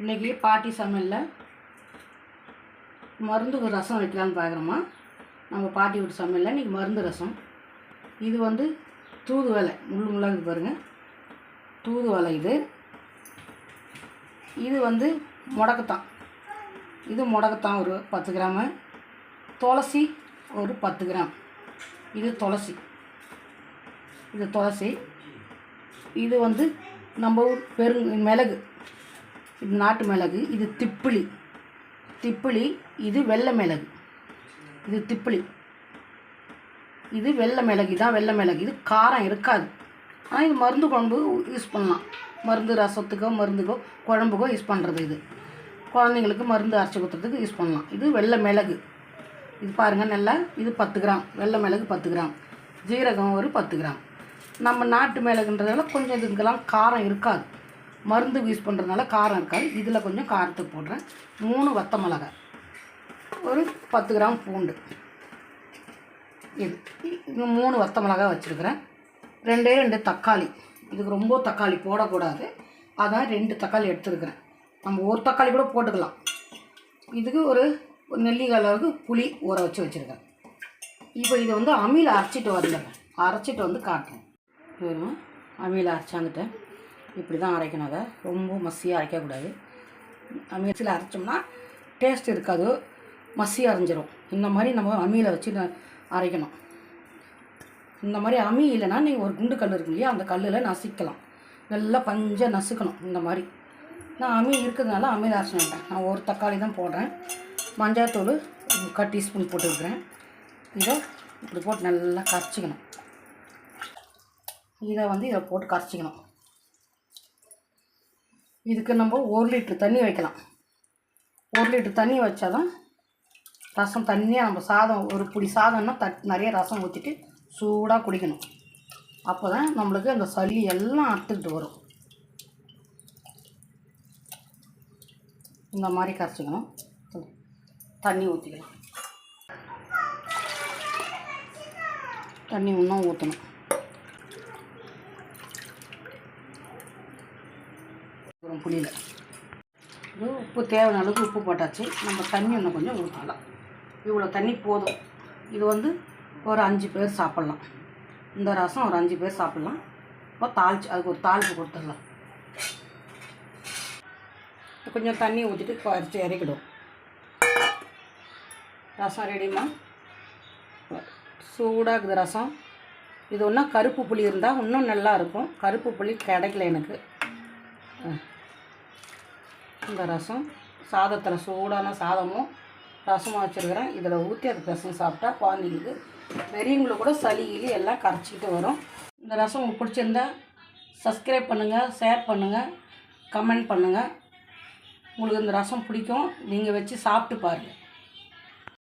இன்றைக்கி பாட்டி சமையலில் மருந்து ரசம் வைக்கலான்னு பார்க்குறோமா நம்ம பாட்டி வீட்டு சமையலில் இன்றைக்கி மருந்து ரசம். இது வந்து தூதுவளை முள்ளு முள்ளாக இருக்குது பாருங்கள் தூதுவளை இது. இது வந்து முடக்கத்தான். இது முடக்கத்தான் ஒரு பத்து கிராமு. துளசி ஒரு பத்து கிராம். இது துளசி. இது துளசி. இது வந்து நம்ம பெரு மிளகு. இது நாட்டு மிளகு இது திப்பிலி. திப்பிலி இது வெள்ளை மிளகு. இது திப்பிலி. இது வெள்ளை மிளகு தான் வெள்ளை மிளகு. இது காரம் இருக்காது. ஆனால் இது மருந்து குழம்பு யூஸ் பண்ணலாம். மருந்து ரசத்துக்கோ மருந்துக்கோ குழம்புக்கோ யூஸ் பண்ணுறது இது. குழந்தைங்களுக்கு மருந்து அரைச்சி கொடுத்துறதுக்கு யூஸ் பண்ணலாம். இது வெள்ளை மிளகு. இது பாருங்கள் நல்லா இது பத்து கிராம். வெள்ளை மிளகு பத்து கிராம். ஜீரகம் ஒரு பத்து கிராம். நம்ம நாட்டு மிளகுன்றதால கொஞ்சம் இதுக்கெல்லாம் காரம் இருக்காது. மருந்து யூஸ் பண்ணுறதுனால காரம் இருக்காது. இதில் கொஞ்சம் காரத்துக்கு போடுறேன். மூணு வத்த மிளகாய். ஒரு பத்து கிராம் பூண்டு. இது இது மூணு வத்த மிளகாய் வச்சுருக்கிறேன். ரெண்டே ரெண்டு தக்காளி. இதுக்கு ரொம்ப தக்காளி போடக்கூடாது. அதான் ரெண்டு தக்காளி எடுத்துருக்கிறேன். நம்ம ஒரு தக்காளி கூட போட்டுக்கலாம். இதுக்கு ஒரு நெல்லிக்காய் அளவுக்கு புளி ஊற வச்சு வச்சுருக்கேன். இப்போ இதை வந்து அம்மியில் அரைச்சிட்டு வந்துடுறேன் அரைச்சிட்டு வந்து காட்டுறேன். வேணும் அம்மியில் அரைச்சாந்துட்டேன். இப்படி தான் அரைக்கணும் அதை. ரொம்ப மசியாக அரைக்கக்கூடாது. அம்மியில் அரைச்சோம்னா டேஸ்ட் இருக்காது. மசி அரைஞ்சிரும். இந்த மாதிரி நம்ம அம்மியில் வச்சு அரைக்கணும். இந்த மாதிரி அம்மி இல்லைன்னா நீங்கள் ஒரு குண்டு கல் இருக்கு இல்லையா அந்த கல்லில் நசிக்கலாம். நல்லா பஞ்சை நசுக்கணும் இந்த மாதிரி. நான் அம்மி இருக்கிறதுனால அம்மியில் அரைச்சிட்டேன் நான் ஒரு தக்காளி தான் போடுறேன். மஞ்சாத்தூள் முக்கால் டீஸ்பூன் போட்டுருக்குறேன் இதை இப்படி போட்டு நல்லா கரைச்சிக்கணும். இதை வந்து இதை போட்டு கரைச்சிக்கணும். இதுக்கு நம்ம ஒரு லிட்டர் தண்ணி வைக்கலாம். ஒரு லிட்டர் தண்ணி வச்சா தான் ரசம் தண்ணியாக நம்ம சாதம் ஒரு புடி சாதம்னா தட் நிறைய ரசம் ஊற்றிட்டு சூடாக குடிக்கணும். அப்போ தான் நம்மளுக்கு அந்த சளி எல்லாம் அறுத்துக்கிட்டு வரும். இந்த மாதிரி கரைச்சிக்கணும். தண்ணி ஊற்றிக்கலாம் தண்ணி இன்னும் ஊற்றணும் புளியில் இது உப்பு தேவையான அளவுக்கு உப்பு போட்டாச்சு. நம்ம தண்ணி இன்னும் கொஞ்சம் ஊற்றலாம் இவ்வளோ தண்ணி போதும். இது வந்து ஒரு அஞ்சு பேர் சாப்பிட்லாம். இந்த ரசம் ஒரு அஞ்சு பேர் சாப்பிட்லாம். இப்போ தாளிச்சு அதுக்கு ஒரு தாளிப்பு கொடுத்துடலாம். கொஞ்சம் தண்ணி ஊற்றிட்டு குறைச்சி இறக்கிடும் ரசம் ரெடிமா சூடாக இருக்குது ரசம். இது ஒன்றும் கருப்பு புளி இருந்தால் இன்னும் நல்லா இருக்கும். கருப்பு புளி கிடைக்கல எனக்கு. அஹ். இந்த ரசம் சாதத்தில் சூடான சாதமும் ரசமும் வச்சுருக்கிறேன். இதில் ஊற்றி அது ரசம் சாப்பிட்டா குழந்தைங்களுக்கு பெரியவங்களுக்கு கூட சளி கிளி எல்லாம் கரைச்சிக்கிட்டு வரும். இந்த ரசம் உங்களுக்கு பிடிச்சிருந்தா சப்ஸ்கிரைப் பண்ணுங்கள் ஷேர் பண்ணுங்கள் கமெண்ட் பண்ணுங்கள் உங்களுக்கு இந்த ரசம் பிடிக்கும் நீங்கள் வச்சு சாப்பிட்டு பாருங்கள்